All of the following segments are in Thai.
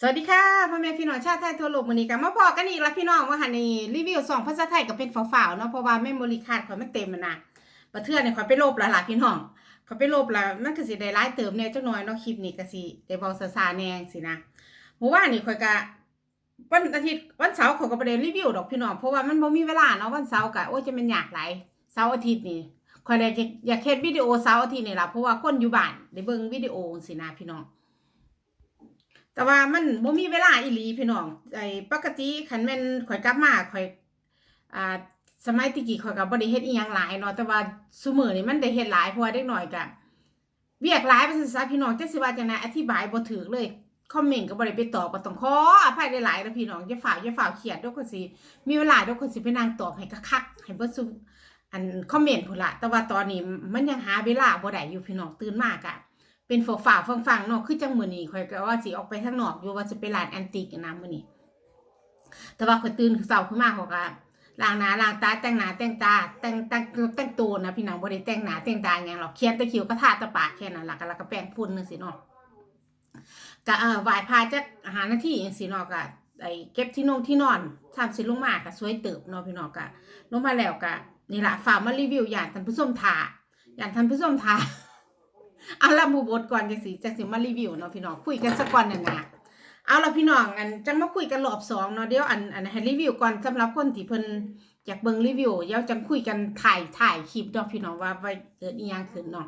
สวัสดีค่ะพ่อแม่พี่น้องชาติไทยทั่วโลกวันนี้กันมาพอกันอีกแล้วพี่น้องว่าหันนี่รีวิวสองภาษาไทยก็เป็นฝ่าวๆเนาะเพราะว่าไม่โมริคาดข่อยมันเต็มนะประเทือนเนี่ยข่อยไปโลบล้วล่ะพี่น้องข่อยไปโลบล้วมันก็สิได้ร้ายเติมเนี่ยจักหน่อยเนาะคลิปนี้ก็สิได้เบาซาซาแน่สินะเมื่อวานนี่ข่อยก็วันอาทิตย์วันเสาร์ขอยก็บ่ได้รีวิวดอกพี่น้องเพราะว่ามันบ่มีเวลาเนาะวันเสาร์ก็โอ้ยจะเป็นยากไหลเสาร์อาทิตย์นี่ข่อยได้อยากเฮ็ดวิดีโอเสาร์อาทิตย์นี่ล่ะเพราะว่าคนอยู่บ้านได้เบิ่งวิดีโอสินะพี่น้อง แต่ว่ามันบ่มีเวลาอีหลีพี่น้องไอ้ปกติคันแม่นข่อยกลับมาข่อยอ่าสมัยตะกี้ข่อยก็บ่ได้เฮ็ดอีหยังหลายเนาะแต่ว่าซุมื้อนี้มันได้เฮ็ดหลายเพราะว่าเด็กน้อยก็เวียกหลายไปซะพี่น้องจักสิว่าจังไดอธิบายบ่ถูกเลยคอมเมนต์ก็บ่ได้ไปตอบก็ต้องขออภัยหลายๆนะพี่น้องอย่าฝ่าอย่าฝ่าเครียดเดี๋ยวคนสิมีเวลาเดี๋ยวคนสิไปนั่งตอบให้คักๆให้เบิดซุอันคอมเมนต์พุ่นละแต่ว่าตอนนี้มันยังหาเวลาบ่ได้อยู่พี่น้องตื่นมากอะ เป็นฝาฝ่าฟังฟังเนาะคือจังมือนี้ข่อยก็ว่าสิออกไปข้างนอกอยู่ว่าสิไปร้านแอนติกนะมือนี้แต่ว่าข่อยตื่นเช้าขึ้นมาข่อยก็ล้างหน้าล้างตาแต่งหน้าแต่งตาแต่งแต่งแต่งตัวนะพี่น้องบ่ได้แต่งหน้าแต่งตาหยังหรอกเขียนต่คิ้วก็ทาต่ปากแค่นั้นล่ะก็แล้วก็แปรงฝุ่นจังซี่เนาะก็เอ่อไหว้พระจักหาหน้าทีจังซี่เนาะก็ไอ้เก็บที่นงที่นอนทำสิลงมาก็สวยเติบเนาะพี่น้องก็ลงมาแล้วก็นี่ล่ะฝากมารีวิวอย่างท่านผู้ชมทาอย่างท่านผู้ชมทา เอาละหมูบดก่อนจังสิจังสิมารีวิวเนาะพี่น้องคุยกันสักก่อนน่ะนะเอาละพี่น้องอันจังมาคุยกันรอบสองเนาะเดี๋ยวอันอันให้รีวิวก่อนสำหรับคนที่เพิ่นอยากเบิ่งรีวิวเดี๋ยวจังคุยกันถ่ายถ่ายคลิปเนาะพี่น้องว่าว่าเกิดอีหยังขึ้นเนาะ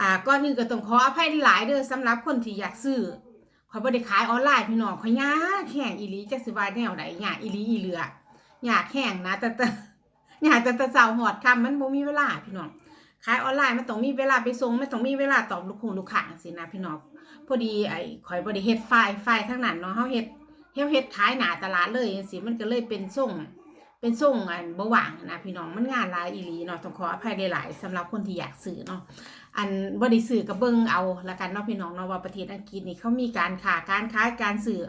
อ่าก่อนอื่นก็ต้องขออภัยหลายเด้อสำหรับคนที่อยากซื้อขอยบ่ได้ขายออนไลน์พี่น้องข่อยยากแข่งอีหลีจักสิว่าแนวใดยากอีหลีอีเหลืออยากแข่งนะแต่แต่อยากแต่แต่เช้าฮอดคำมันบ่มีเวลาพี่น้อง ขายออนไลน์มันต้องมีเวลาไปส่งมันต้องมีเวลาตอบลูกค้าลูกค้าสินะพี่น้องพอดีไอ้ข่อยบ่ได้เฮ็ดไฟล์ไฟล์ทั้งนั้นเนาะเฮาเฮ็ดเฮาเฮ็ดขายหนาตลาดเลยจังซี่มันก็เลยเป็นส่งเป็นส่งอันบ่ว่างนะพี่น้องมันงานหลายอีหลีเนาะต้องขออภัยหลายๆสำหรับคนที่อยากซื้อเนาะอันบ่ได้ซื้อก็เบิ่งเอาละกันเนาะพี่น้องเนาะว่าประเทศอังกฤษนี่เขามีการค้าการขายการซื้อ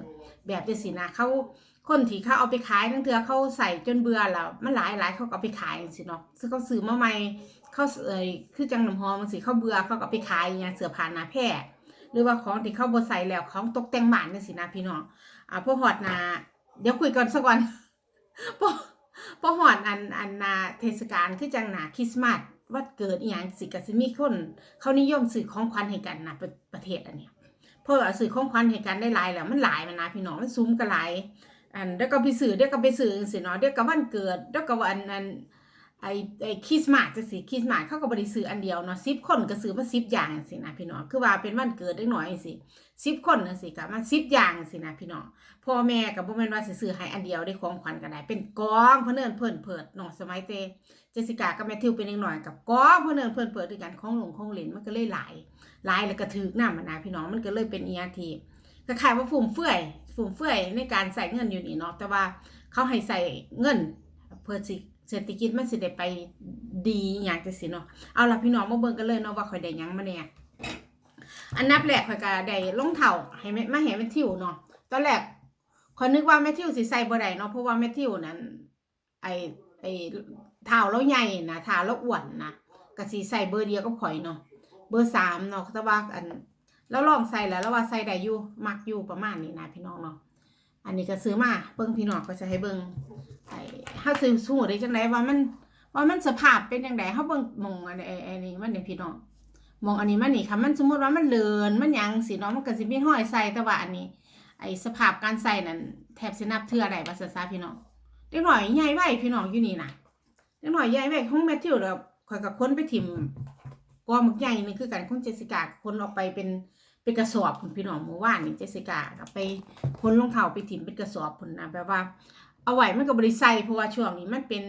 แบบจังซี่นะเขาคนที่เขาเอาไปขายทั้งเทื่อเขาใส่จนเบื่อแล้วมันหลายหลายเขาก็เอาไปขายจังซี่เนาะซึ่งเขาซื้อมาใหม่ เขาเอ่ยคือจังน้ำหอมบางสิเขาเบื่อเขาก็ไปขายอย่างเงี้ยเสื้อผ้าหนาแพร่หรือว่าของที่เขาบ่ใส่แล้วของตกแต่งบ้านนี่สินะพี่น้องอ่าพวกหอดนา เดี๋ยวคุยกันสักวันพอพอหอดอันอันนาเทศกาลคือจังหนาคริสต์มาสวัดเกิดอีหยังสิก็สิมีคน เขานิยมซื้อของขวัญให้กันนะประประเทศอันเนี้ยเพราะว่าซื้อของขวัญให้กันได้หลายแล้วมันหลายมันนะพี่น้องมันซุ้มกันหลายอันเดี๋ยวก็ไปซื้อเดี๋ยวก็ไปซื้อจังซี่เนาะเดี๋ยวก็วันเกิดเดี๋ยวก็วันอัน ไอ้ไอ้คริสต์มาสจังซี่คริสต์มาสเขาก็บ่ได้ซื้ออันเดียวเนาะ10คนก็ซื้อมา10อย่างจังซี่นะพี่น้องคือว่าเป็นวันเกิดเด็กน้อยจังซี่10คนจังซี่ก็มา10อย่างจังซี่นะพี่น้องพ่อแม่ก็บ่แม่นว่าสิซื้อให้อันเดียวได้ของขวัญก็ได้เป็นกองเพิ่นเอิ้นเพิ่นเพิดเนาะสมัยแต่เจสิกากับแมทธิวเป็นเด็กน้อยกับกองเพิ่นเอิ้นเพิ่นเพิดด้วยกันของหลงของเหลนมันก็เลยหลายหลายแล้วก็ถึกนำนะพี่น้องมันก็เลยเป็นเอียที่คล้ายว่าฟุ่มเฟือยฟุ่มเฟือยในการใส่เงินอยู่นี่เนาะแต่ว่าเขาให้ใส่เงินเพื่อสิ เศรษฐกิจมันสิได้ไปดีอย่างจังซี่เนาะเอาล่ะพี่น้องมาเบิ่งกันเลยเนาะว่าข่อยได้หยังมาแหน่ยอันนับแรกข่อยก็ได้รองเท้าให้แม่มาให้แมทธิวเนาะตอนแรกข่อยนึกว่าแมทธิวสิใส่บ่ได้เนาะเพราะว่าแมทธิวนั้น ไอไอเท้าเราใหญ่นะเท้าเราอ้วนนะก็สิใส่เบอร์เดียวกับข่อยเนาะเบอร์สามเนาะแต่ว่าอันแล้วลองใส่แล้วแล้วว่าใส่ได้อยู่มักอยู่ประมาณนี้นะพี่น้องเนาะอันนี้ก็ซื้อมาเบิ่งพี่น้องก็จะให้เบิ่ง ไอ้เฮาซื้อสูได้จังไดว่ามันว่ามันสภาพเป็นจังไดเฮาเบิ่งมองอันไอ้ไอ้นี่มันเนี่ยพี่น้องมองอันนี้มันนี่ค่ะมันสมมติว่ามันเลือนมันหยังสิเนาะมันก็สิมีห้อยใส่แต่ว่าอันนี้ ไอ้สภาพการใส่นั่นแทบสินับเทื่อได้ว่าซะพี่น้องเด็กน้อยใหญ่ไว้พี่น้องอยู่นี่น่ะเด็กน้อยใหญ่ไว้ของแมทธิวแล้วข่อยก็ค้นไปถิ่มกองหมึกใหญ่นี่คือกันของเจสิกาคนออกไปเป็นเป็นกระสอบพุ่นพี่น้องเมื่อวานนี่เจสิกาก็ไปคนรองเท้าไปถิ่มเป็นกระสอบพุ่นนะแบบว่า เอาไว้มันก็บริใส่เพราะว่าช่วงนี้มันเป็น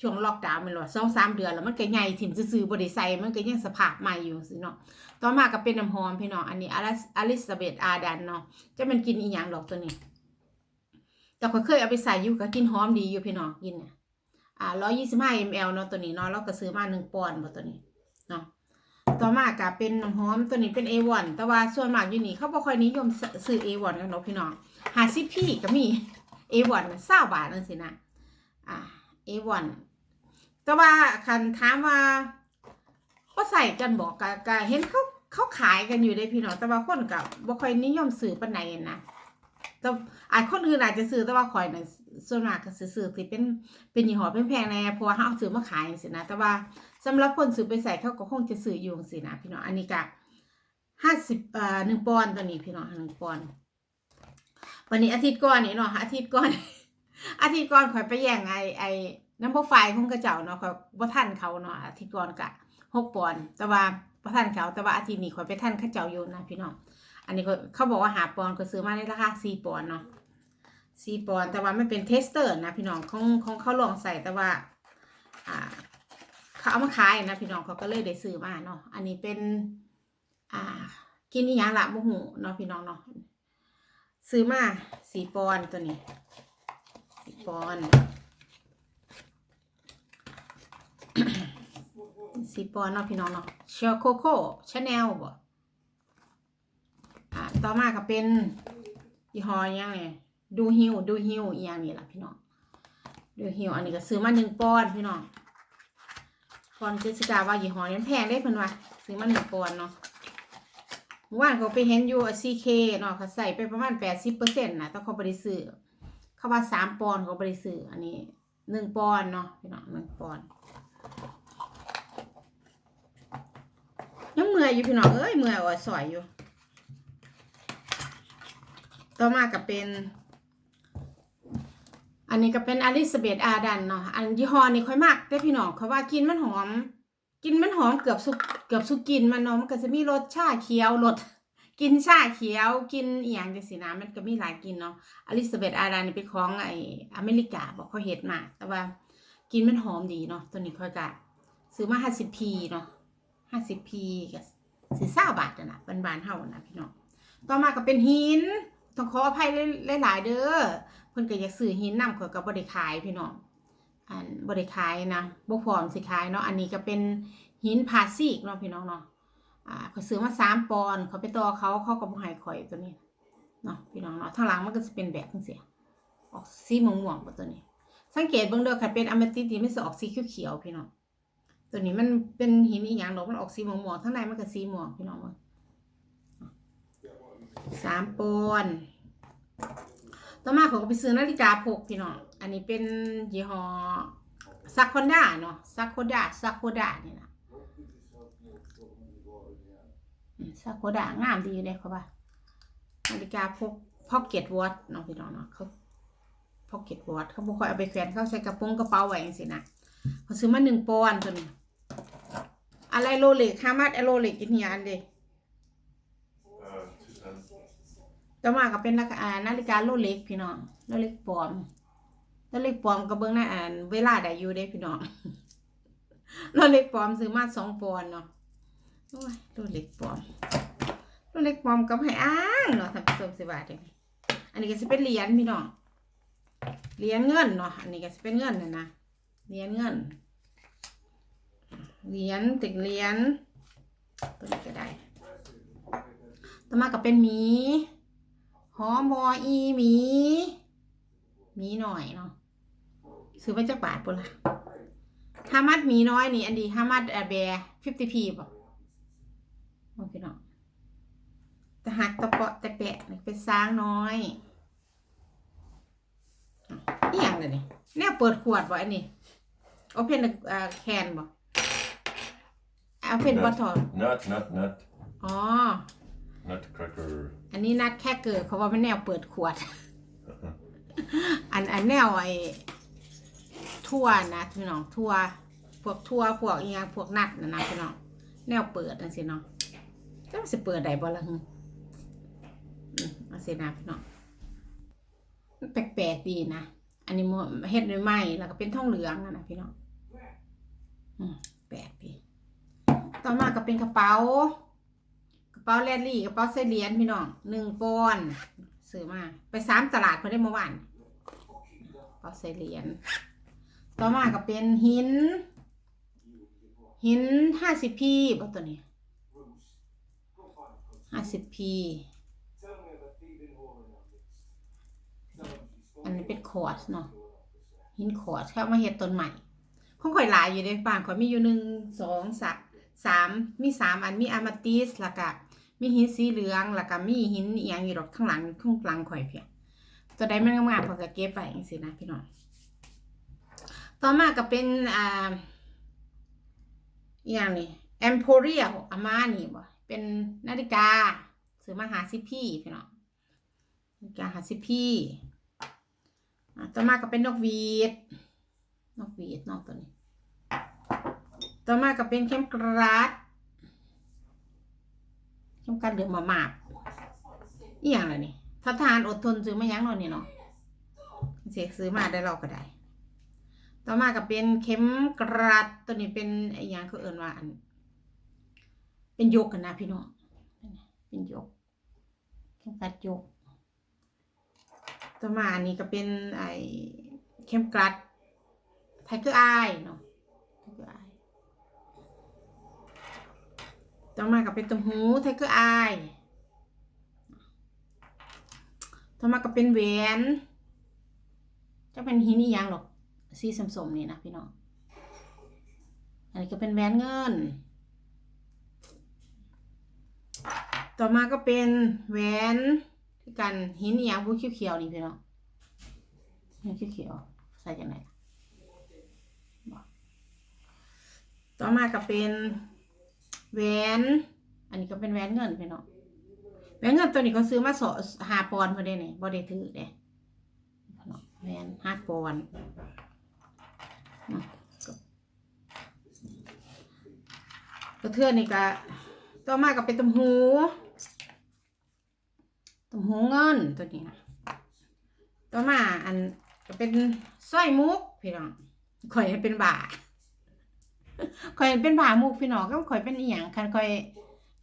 ช่วงล็อกดาวน์มันหรอสองสามเดือนแล้วมันก็ใหญ่ถิ่มซื่อบริใส่มันก็ยังสภาพใหม่อยู่สิเนาะต่อมาก็เป็นน้ำหอมพี่น้องอันนี้อลิสอลิซาเบธอาดันเนาะจะมันกินอีหยังดอกตัวนี้ แต่ก็เคยเอาไปใส่อยู่ก็กินหอมดีอยู่พี่น้องกินเนี่ยอ่าร้อยยี่สิบห้า ml เนาะตัวนี้เนาะเราก็ซื้อมาหนึ่งปอนด์บ่ตัวนี้เนาะต่อมาก็เป็นน้ำหอมตัวนี้เป็น A1 แต่ว่าส่วนมากอยู่นี่เขาบ่ค่อยนิยมซื้อ A1 กันเนาะพี่น้องหาซิพี่ก็มี A1 เศร้าบาทนั่นสินะอ่า A1 แต่ว่าคันถามว่าก็ใส่กันบอกกะกะเห็นเขาเขาขายกันอยู่ได้พี่น้องแต่ว่าคนกับบ่ค่อยนิยมซื้อปานใดนะแต่อาจคนอื่นอาจจะซื้อแต่ว่าข่อยน่ะส่วนมากก็สิซื้อสิเป็นเป็นยี่ห้อแพงๆแน่เพราะว่าเขาเอาซื้อมาขายจังซี่นะแต่ว่าสำหรับคนซื้อไปใส่เขาก็คงจะซื้ออยู่จังซี่นะพี่น้องอันนี้ก็50เอ่อ1ปอนด์ตัวนี้พี่น้อง1ปอนด์ วันนี้อาทิตย์ก่อนนี่เนาะอาทิตย์ก่อน อาทิตย์ก่อนข่อยไปแย่งไอ้ไอ้น้ำพวกไฟของกระเจ้าเนาะข่อยบ่ทันเขาเนาะอาทิตย์ก่อนกะ6ปอนแต่ว่าบ่ทันเขาแต่ว่าอาทิตย์นี้ข่อยไปทันเขาเจ้าอยู่นะพี่น้องอันนี้เขาบอกว่าหาปอนก็ซื้อมาในราคาสี่ปอนเนาะสี่ปอนแต่ว่ามันเป็นเทสเตอร์นะพี่น้องของของเขาลองใส่แต่ว่าอ่าเขาเอามาขายนะพี่น้องเขาก็เลยได้ซื้อมาเนาะอันนี้เป็น อ่า กินอีหยังละบ่หูเนาะพี่น้องเนาะ ซื้อมาสีปอนตัวนี้สีปอนสีปอนเนาะพี่น้องเนาะเชลโคโค่ชาแนลบ่อ่าต่อมาก็เป็นยี่ห้อยังไงดูฮิวดูฮิวอีหยังนี่ล่ะพี่น้องดูฮิวอันนี้ก็ซื้อมาหนึ่งปอนพี่น้องปอนเจสิกาว่ายี่ห้อนี้แพงได้เพิ่นว่าซื้อมาหนึ่งปอนเนาะ เมื่อวานเขาไปเห็นอยู่ซีเคเนาะเขาใส่ไปประมาณแปดสิบเปอร์เซ็นต์นะแต่เขาบริซื้อเขาว่าสามปอนด์เขาบริซื้ออันนี้หนึ่งปอนด์เนาะพี่น้องหนึ่งปอนด์ยังเมื่อยอยู่พี่น้องเอ้ยเมื่อยอะสอยอยู่ ต่อมาก็เป็น อันนี้ก็เป็นอลิซาเบธอาดันเนาะอันยี่ห้อนี้ค่อยมากแต่พี่น้องเขาว่ากินมันหอม กินมันหอมเกือบสุกเกือบสุกินมันเนาะมันก็จะมีรสชาเขียวรสกินชาเขียว กินอีหยังจังซี่นะมันก็มีหลายกินเนาะอลิซาเบธอาดันนี่เป็นของไออเมริกาบอกเขาเฮ็ดมาแต่ว่ากินมันหอมดีเนาะตัวนี้ค่อยกะซื้อมา 50p เนาะ 50p ก็สิ20บาทน่ะนบานๆเฮานะพี่น้องต่อมาก็เป็นหิน ต้องขออภัยหลายๆเด้อเพิ่นก็อยากซื้อหินนำข่อยก็บ่ได้ขายพี่น้อง อันบ่ได้ขายนะบ่พร้อมสิขายเนาะอันนี้ก็เป็นหินพาซีกเนาะพี่น้องเนาะอ่าข่อยซื้อมา3ปอนด์เขาไปต่อเขาเขาก็บ่ให้ข่อยตัวนี้เนาะพี่น้องเนาะทางหลังมันก็สิเป็นแบบจังซี่ออกสีม่วงๆบ่ตัวนี้ สังเกตเบิ่งเด้อค่ะเป็นอะเมทิสต์นี่มันสิออกสีเขียวๆพี่น้องตัวนี้มันเป็นหินอีหยังดอกมันออกสีม่วงๆข้างในมันก็สีม่วงพี่น้องเบิ่งสามปอนด์ต่อมาเขาก็ไปซื้อนาฬิกาพกพี่น้อง อันนี้เป็นยี่ห้อซักคอนดาเนาะซักโคดาซักโคดานี่นะซักโคดางามดีเลยเขาว่านาฬิกาพกพ็อกเก็ตวอทเนาะพี่น้องเนาะเขาพ็อกเก็ตวอทเขาบอกคอยเอาไปแขวนเขาใส่กระโปรงกระเป๋าไว้เองสินะเขาซื้อมาหนึ่งปอนด์ตัวนี้อะไรโรเล็กฮามัดโรเล็กอินเนียอันเดี Uh, two cents. ต่อมาก็เป็นนาฬิกาโลเล็กพี่น้องโลเล็กปลอม โลเล็กปลอมก็เบิ่งในอ่านเวลาได้อยู่เด้พี่น้องโลเล็กปลอมซื้อมาสองปอนด์เนาะโอ้ยโลเล็กปลอมโลเล็กปลอมก็ให้อ้างเนาะท่านผู้ชมสิว่าเด้อันนี้ก็สิเป็นเหรียญพี่น้องเหรียญเงินเนาะอันนี้ก็สิเป็นเงินนะนะเหรียญเงินเหรียญติดเหรียญตัวนี้ก็ได้ต่อมาก็เป็นหมีหอมออีหมี มีหน่อยเนาะซื้อมาจากบาทปุ่นละฮามัดหมีน้อยนี่ อันดีฮามัดแบร์ฟิฟตี้พีบ่โอเคเนาะแต่หักตะเปาะแต่แปะนี่เป็นช้างน้อยอะอีหยังเลยนี่แนวเปิดขวดบ่อันนี้โอเพนอ่าแคนบ่เอาเพนบอทอ Nut, nut, nut. อ๋อ Nutcracker. อันนี้นัดแค่เกิดเพราะว่ามันแนวเปิดขวด อันอันแนวไอ้ทั่วนะพี่น้องทั่วพวกทั่วพวกอีหยังพวกนัดนะนะพี่น้องแนวเปิดนั่นสิเนาะจะมันสิเปิดได้บ่ล่ะฮึอืมเอาสินะพี่น้องแปลกๆดีนะอันนี้มันเฮ็ดด้วยไม้แล้วก็เป็นทองเหลืองอะนะพี่น้องอืมแปลกดีต่อมาก็เป็นกระเป๋ากระเป๋าแรดลี่กระเป๋าใส่เหรียญพี่น้องหนึ่งปอนซื้อมาไปสามตลาดเพิ่นได้เมื่อวาน เป๋าใส่เหรียญต่อมาก็เป็นหิน หินห้าสิบพีบ่ตัวนี้ห้าสิบพีอันนี้เป็นคอร์สเนาะหินคอร์สเข้ามาเฮ็ดต้นใหม่ของข่อยหลายอยู่ในบ้านข่อยมีอยู่หนึ่งสองสามสามมีสามอันมีอามาติสแล้วก็มีหินสีเหลืองแล้วก็มีหินอียงอยู่ดอกข้างหลังข้างหลังข่อยเพียง ตัวใดมันงามๆเขาก็เก็บไว้จังซี่นะพี่น้องต่อมาก็เป็นอ่าอย่างนี้ Emporial Armani บ่เป็นนาฬิกาซื้อมาหาซิพี่พี่น้องนาฬิกาหาซิพี่ต่อมาก็เป็นนกหวีดนกหวีดนอกตัวนี้ ต่อมาก็เป็นเข้มกรัดเข้มกรัดเหลือมามาบอีหยังล่ะนี่ ถ้าทานอดทนซื้อมายั้งเนาะนี่เนาะเสียซื้อมาได้เราก็ได้ ต่อมาก็เป็นเข็มกรัดตัวนี้เป็นไอ้ยังเขาเอิ่นว่าอัน เป็นยกกันนะพี่น้องเป็นยกเข็มกรัดยก ต่อมาอันนี้ก็เป็นไอ้เข็มกรัดไทเกอร์อายเนาะไทเกอร์อต่อมาก็เป็นตัวหูไทเกอร์อ ต่อมาก็เป็นแหวนจะเป็นหินนี่ยังหรอกสีสมๆนี่นะพี่น้อง อันนี้ก็เป็นแหวนเงิน ต่อมาก็เป็นแหวนที่กันหินอหยางบูเขียวๆนี่พี่น้องหินเขียวๆใส่จากไหนต่อมาก็เป็นแหวน อันนี้ก็เป็นแหวนเงินพี่น้อง แหวนเงินตัวนี้ก็ซื้อมาสอหาปอนเพื่อได้เนี่ยบ่ได้ถือเด้พี่น้องแหวนหาปอนด์เนาะเทือนี่ก็ต่อมาก็เป็นตุ่มหูตุ่มหูเงินตัวนี้นะต่อมาอันก็เป็นสร้อยมุกพี่น้องข่อยเป็นบ่าข่อยเป็นบ่ามุกพี่น้องก็ข่อยเป็นอีหยังคันข่อย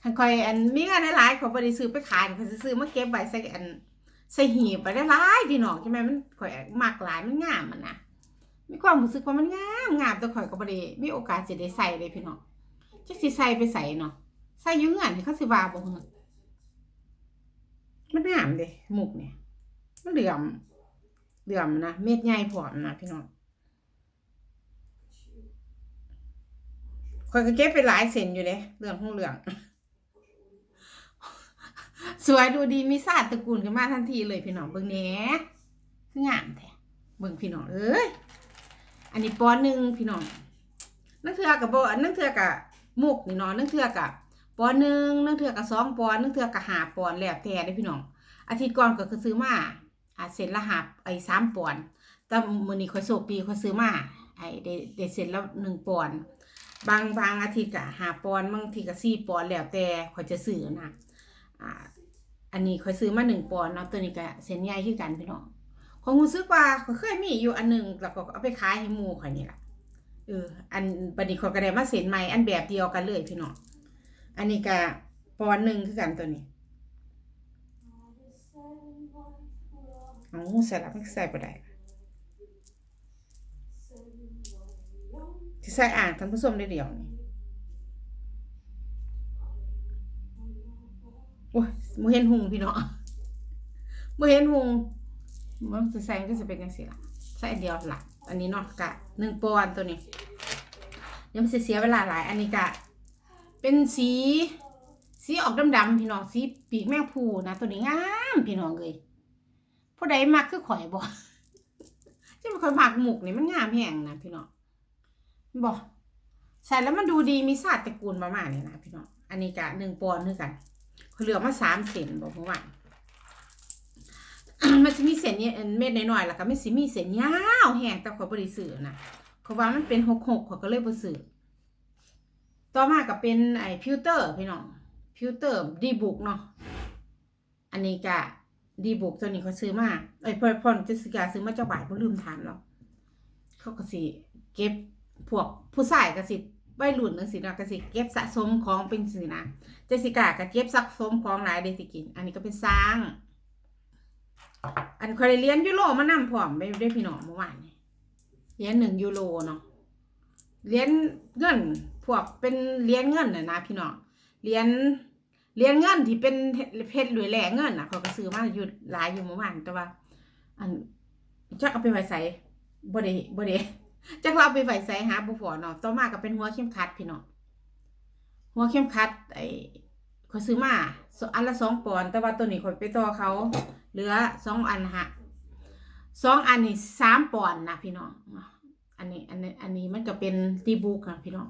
คันข่อยอันมีเงินหลายๆขอยบ่ได้ซื้อไปขายข่อยสิซื้อมาเก็บไว้ใส่อันใส่หีบไปได้หลายพี่น้องใช่ไหมมันข่อยมักหลายมันงามมันนะมีความรู้สึกว่ามันงามงามแต่ข่อยก็บ่ได้มีโอกาสสิได้ใส่เลยพี่น้องจักสิใส่ไปใส่เนาะใส่อยุ่งอันที่เขาสิว่าบ่ฮึมันงามเด้หมุกเนี่ยมันเหลื่อมเหลื่อมนะเม็ดใหญ่พร้อมนะพี่น้องคอยก็เก็บไปหลายเซนอยู่เด้เรื่องของเรื่อง สวยดูดีมีศาสตร์ตระกูลขึ้นมาทันทีเลยพี่น้องเบิ่งแหน่คืองามแท้เบิ่งพี่น้องเอ้ยอันนี้ปอนหนึ่งพี่น้องนั่นเถือกับโบนั่นเถือกับมุกนี่เนาะนั่นเถือกับปอนหนึ่งนั่นเถือกับสองปอนนั่นเถือกับหาปอนแล้วแต่ได้พี่น้องอาทิตย์ก่อนก็คือซื้อมาอาเซ็นละหาไอ้สามปอนแต่มื้อนี้ค่อยโชคดีค่อยซื้อมาไอ้ได้ได้เซ็นละหนึ่งปอนบางบางอาทิตย์ก็หาปอนบางทีก็สี่ปอนด์แล้วแต่ค่อยจะซื้อนะอ่า อันนี้ค่อยซื้อมาหนึ่งปอนด์เนาะตัวนี้ก็เซ็นใหญ่คือกันพี่น้องของรู้สึกว่าเคยมีอยู่อันหนึ่งแล้วก็เอาไปขายให้หมูข่อยนี่ละเอออันบัดนี้เขาก็ได้มาเซ็นใหม่อันแบบเดียวกันเลยพี่น้องอันนี้ก็ปอนด์หนึ่งคือกันตัวนี้เอาใส่ละไม่ใส่บ่ได้ที่ใส่อ่างท่านผู้ชมได้เดียวนี่ โอ้ยบ่เห็นหุงพี่เน้องบ่เห็นหุงมันจะใส่ก็จะเป็นจังซี่ล่ะใส่เดียวหลักอันนี้เนาะกะหนึ่งปอนตัวนี้เดี๋ยวมันเสียเวลาหลาย อันนี้กะ เป็นสีสีออกดำๆพี่น้องสีปีกแมงภูนะตัวนี้งามพี่น้องเลยผู้ใดมักคือข่อยบ่จะเป็นคนมักหมุกนี่มันงามแห้งนะพี่น้องบ่ใส่แล้วมันดูดีมีศาสตร์ตระกูลประมาณนี้นะพี่น้องอันนี้กะหนึ่งปอนด์คือกัน เหลือมาสามเซนบอกเมื่อวานมันจะมีเส้นเนี่ยเม็ดน้อยๆแล้วก็ไม่สิมีเส้นยาวแห้งแต่ขอยบริสื่อนะเขาว่ามันเป็นหกหกเขาก็เลยบริสื่อต่อมาก็เป็นไอ้พิวเตอร์พี่น้องพิวเตอร์ดีบุกเนาะอันนี้ก็ดีบุกตัวนี้เขาซื้อมาไอ้พอพอนเจสิกาซื้อมาเจ้าบ่ายเพลืมทานแล้วเขาก็สิเก็บพวกผู้ชายก็สิ ใบรุ่นนึงสินะก็สิเก็บสะสมของเป็นสินะเจสิกาก็เก็บสะสมของหลายเดสิกิน อันนี้ก็เป็นสร้าง อันคอยเรียนยูโรมานำพร้อมไปได้พี่น้องเมื่อวานเรียนหนึ่งยูโรเนาะเรียนเงินพวกเป็นเรียนเงินน่ะนะพี่น้องเรียนเรียนเงินที่เป็นเพชรหรือแหล่เงินน่ะเขาก็ซื้อมาอยู่หลายอยู่เมื่อวานแต่ว่า อันจักเอาไปไว้ใส่บ่ได้บ่ได้ จักเราไปไว้ใส่หาบ่พอเนาะต่อมาก็เป็นหัวเข้มขัดพี่น้องหัวเข้มขัดไอ้ขาซื้อมาอันละสองปอนแต่ว่าตัวนี้ข่อยไปต่อเขาเหลือสองอันฮะสองอันนี้สามปอนนะพี่น้องเนาะอันนี้อันนี้อันนี้มันก็เป็นดีบุกนะพี่น้อง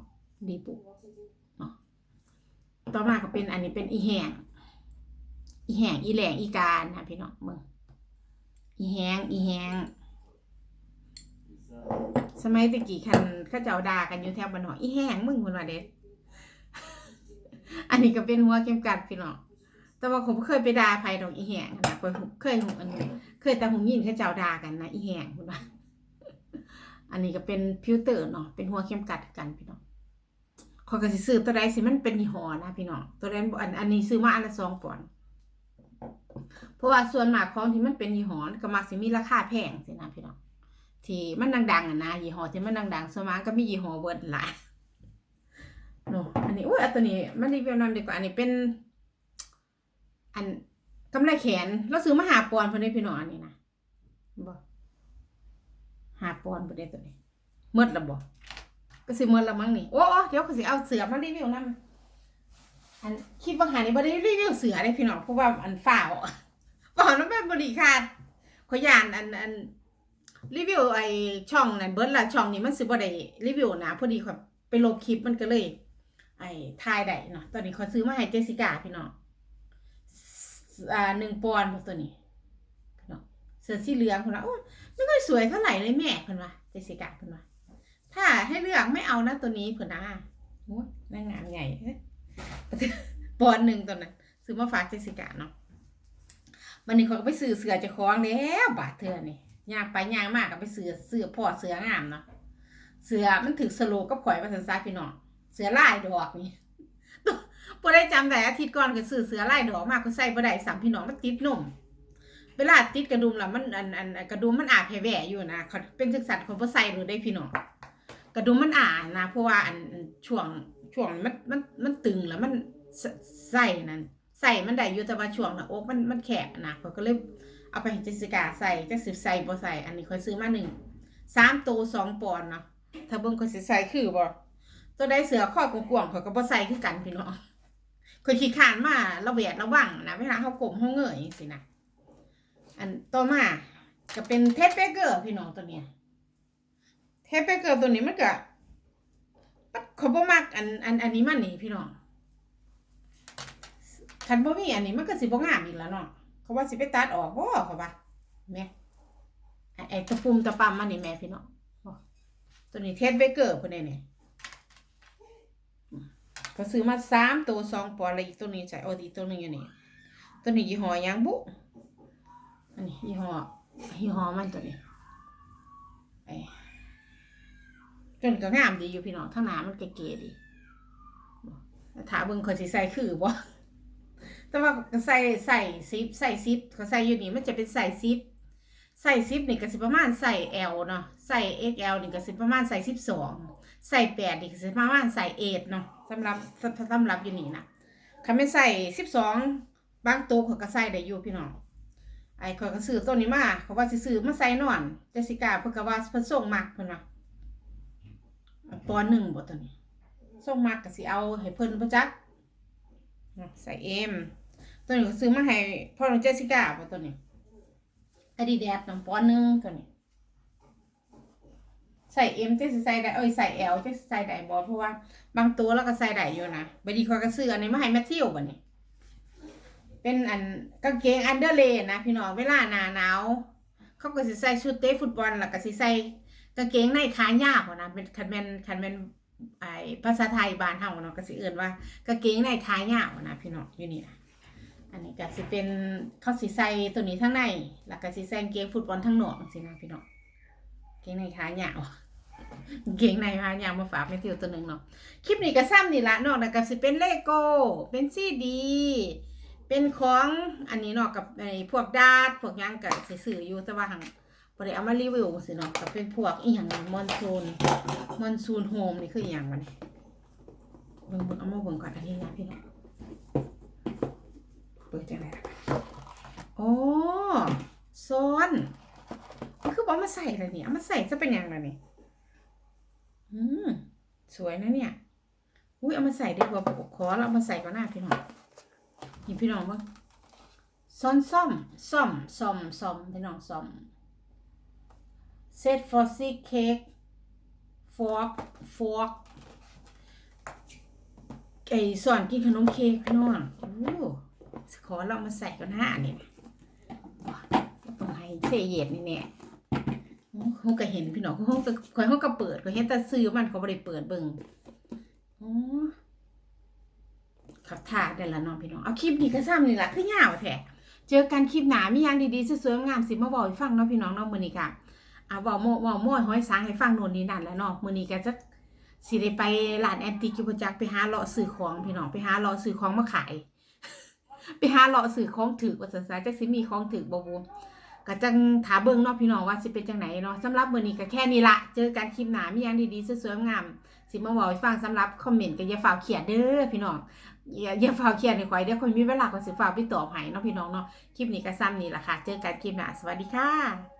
ดีบุกเนาะต่อมาก็เป็นอันนี้เป็นอีแหงอีแหงอีแหลงอีการนะพี่น้องมึงอีแหงอีแหง สมัยตะกี้คันเข้าเจ้าด่ากันอยู่แถวบ้านนออีแหงมึงมันว่าเด็ดอันนี้ก็เป็นหัวเข็มกัดพี่น้องแต่ว่าผมเคยไปด่าใครดอกอีแหงนะเคยเคยหูอันนี้เคยแต่หูยินเข้าเจ้าด่ากันนะอีแหงคุณว่าอันนี้ก็เป็นพิวเตอร์เนาะเป็นหัวเข็มกัดกันพี่น้องขอยก็สิซื้อตัวใดสิมันเป็นยี่ห้อนะพี่น้องตัวนั้นอันอันนี้ซื้อมาอันละสองปอนด์เพราะว่าส่วนมากของที่มันเป็นยี่ห้อก็มักสิมีราคาแพงสินะ ที่มันดังๆอะนะยี่ห้อที่มันดังๆสมากก็มียี่ห้อเบิร์ดหลายเนาะอันนี้อุ้ยอันตัวนี้มันรีวิวนำดีกว่าอันนี้เป็น อันกำไรแขนเราซื้อมาหาปอนเพิ่นได้พี่น้องอันนี้นะบ่หาปอนด์บ่ได้ตัวนี้หมดแล้วบ่ก็สิหมดแล้วมั้งนี่โอ้โอเดี๋ยวก็สิเอาเสือมารีวิวนำอันคิดว่าหานี่บ่ได้รีวิวเสือเด้พี่น้องเพราะว่าอันฝ่าวฝ่าวมันเป็นบริการขยานอันอัน รีวิวไอช่องนั้นเบิร์ดละช่องนี้มันสิบ่ได้รีวิวนะพอดีข่อยไปลบคลิปมันก็เลย ไอ้ถ่ายได้เนาะตอนนี้เขอยซื้อมาให้เจสิก้าพี่น้องอ่า1ปอนด์ตัวนี้พี่น้องเสื้อสีเหลืองพุ่นน่ะโอ้ไม่ค่อยสวยเท่าไหร่เลยแม่เพิ่นว่าเจสิก้าเพิ่นว่าถ้าให้เลือกไม่เอานะตัวนี้เพิ่นนะโอ้ยนางงามใหญ่ปอนด์หนึ่งตัวนั้นซื้อมาฝากเจสิก้าเนาะวันนี้เขาก็ไปซื้อเสือจะคล้องแล้วบาทเธอนี่ ยางไปยางมากก็ไปซื้อเสือพอเสืองามเนาะเสือมันถึกสโลกับข่อยมาสันซาพี่น้องเสือลายดอกนี่บ่ได้จำได้อาทิตย์ก่อนก็ซื้อเสือลายดอกมากก็ใส่บ่ได้สามพี่น้องมันติดนุ่มเวลาติดกระดุมแล้วมันอันอันกระดุมมันอาแผ่แหวอยู่นะเขาเป็นจังสัตว์คนบ่ใส่หรือได้พี่น้องกระดุมมันอานะเพราะว่าอันช่วงช่วงมันมันมันตึงแล้วมันใสใส่นั่นใส่มันได้อยู่แต่ว่าช่วงหน้าอกมันมันแคบนะเขาก็เลย เอาไปให้เจสิกาใส่จักสิใส่บ่ใส่ อันนี้ค่อยซื้อมาหนึ่งสามตัวสองปอนเนาะถ้าเบิ่งค่อยสิใส่คือบ่ตัวใดเสือข้อกว้างๆเขาก็บ่ใส่คือกันพี่น้องค่อยขี้คานมาระแวดระวังนะเวลาเขากลมเขาเงยจังซี่นะอันต่อมาก็เป็นเทปเปเกอร์พี่น้องตัวเนี้ยเทปเปเกอร์ตัวนี้มันก็เขาบ่มักอันอันอันนี้มันนี่พี่น้องคันบ่มีอันนี้มันก็สิบ่งามอีกแล้วเนาะ เขาว่าสิไปตัดออกบ่เขาว่าแม่ไอ้ตะปุ่มตะปั๊มมันนี่แม่พี่น้องตัวนี้เทปเบเกอร์เพิ่นได้นี่ยเขาซื้อมาสามตัวสองปอนด์แล้วอีกตัวนี้ใส่เอาอีตัวนึงอยู่นี่ตัวนี้ยี่ห้อยังบุอันนี้ยี่ห้อยี่ห้อมันตัวนี้ไอ้จนก็งามดีอยู่พี่น้องทั้งหน้ามันเก๋ๆดีถ้าเบิ่งคนสิใส่คือบ่ แต่ว่าก็ใส่ใส่ซิปใส่ซิปเขาใส่อยู่นี่มันจะเป็นใส่ซิปใส่ซิปนี่ก็สิประมาณใส่ L เนาะใส่ XL นี่ก็สิประมาณใส่12ใส่8นี่ก็สิประมาณใส่8เนาะสำหรับสำหรับอยู่นี่นะคันไม่ใส่12บางตัวเขาก็ใส่ได้อยู่พี่น้องไอ้ขอก็ซื้อตัวนี้มาเขาว่าสิซื้อมาใส่นอนเจสิก้าเพิ่นก็ว่าเพิ่นส่งมักเพิ่นว่าปอนหนึ่งบ่ตัวนี้ส่งมักก็สิเอาให้เพิ่นบ่จักใส่เอ็ม ตัวนี้ก็ซื้อมาให้พ่อน้องเจสสิก้าบ่ตัวนี้อดีแดดน้ำปอนหนึ่งตัวนี้ ใส่เอ็มเจสิใส่ได้เอ้ยใส่แอลเจสสิใส่ได้บ่เพราะว่า บางตัวเราก็ใส่ได้อยู่นะบดนี้ข้อยก็ซื้ออันนี้มาให้แมทธิวบัดนี้เป็นอันกางเกงอันเดอร์เลย์นะพี่น้องเวลาหนาหนาวเขาก็สิใส่ชุดเตะฟุตบอลแล้วก็สิใส่กางเกงในขายาวอะนะเป็นคันแมนคันแมนไอภาษาไทยบ้านเฮาเนาะก็สิเอื่นว่ากางเกงในขายาวนะพี่น้องอยู่นี่นะ อันนี้ก็สิเป็นเขาสิใสตัวนี้ทั้งใน แล้วก็สิใส่กางเกงฟุตบอลทั้งหนอกสินะพี่น้องกางเกงในขาหยาวกาเกงในขาหยาวมาฝากแม่ทิวตัวหนึ่งเนาะคลิปนี้ก็ซ้ำนี่ละนอกแล้วก็สิเป็นเลโก้ เป็นซีดี เป็นของอันนี้เนาะกับไอ้พวกดาดพวกยังก็สิซื้ออยู่แต่ว่าหังบ่ได้เอามารีวิวสิเนาะก็เป็นพวกอีหยังมอนซูนมอนซูนโฮมนี่คืออีหยังวะนี่เบิ่งเบิ่งเอามาเบิ่งก่อนอันนี้นะพี่น้อง ปิดจังไดล่ะโอ้ซอนคือบ่เอามาใส่เลยนี่เอามาใส่จะเป็นยังล่ะนี่อืมสวยนะเนี่ยอุ้ยเอามาใส่ดีกว่าขอแล้วเอามาใส่ก่อนหน้าพี่น้องนี่พี่น้องว่าซ่อนซ่อมซ่อมซ่อมซ่อมพี่น้องซ่อม set for six cake fork fork ไอ้สอนกินขนมเค้กพี่น้องโอ้ ขอเรามาใส่กันห้าเนี่ยต้องให้เซเย็ดนี่เนี่ยโอ้เขาก็เห็นพี่น้องเขาก็คอยเขาก็เปิดเขาเห็นแต่ซื้อมันเขาไม่ได้เปิดเบิ่งโอ้ขับถ่ายได้ละน้องพี่น้อง เอาคลิปนี้ก็ซ้ำนี่ละคือยาวแท้เจอกันคลิปหนามีย่างดีๆสวยๆงามสิมาบอกให้ฟังเนาะพี่น้องเนาะมือนี้ค่ะอ่าบอกโม่บอกโม่ห้อยสางให้ฟังโน่นนี่นั่นแล้วเนาะมือนี้ก็จะสิได้ไปร้านแอนติกิบจักไปหาเลาะซื้อของพี่น้องไปหาเลาะซื้อของมาขาย ไปหาเลาะสื่อของถือว่าซั่นซะจักสิมีของถือบ่บ่ก็จังถาเบิ่งเนาะพี่น้องว่าสิเป็นจังไหนเนาะสำหรับมื้อนี้ก็แค่นี้ละเจอกันคลิปหน้ามีหยังดีๆสวยๆงามสิมาเว้าให้ฟังสำหรับคอมเมนต์ก็อย่าฝ่าวเขียนเด้อพี่น้องอย่าอย่าฝ่าวเขียนให้ข่อยเดี๋ยวข่อยมีเวลาก็สิฝ่าวไปตอบให้เนาะพี่น้องเนาะคลิปนี้ก็ซ้ำนี่ล่ะค่ะ เจอกันคลิปหน้าสวัสดีค่ะ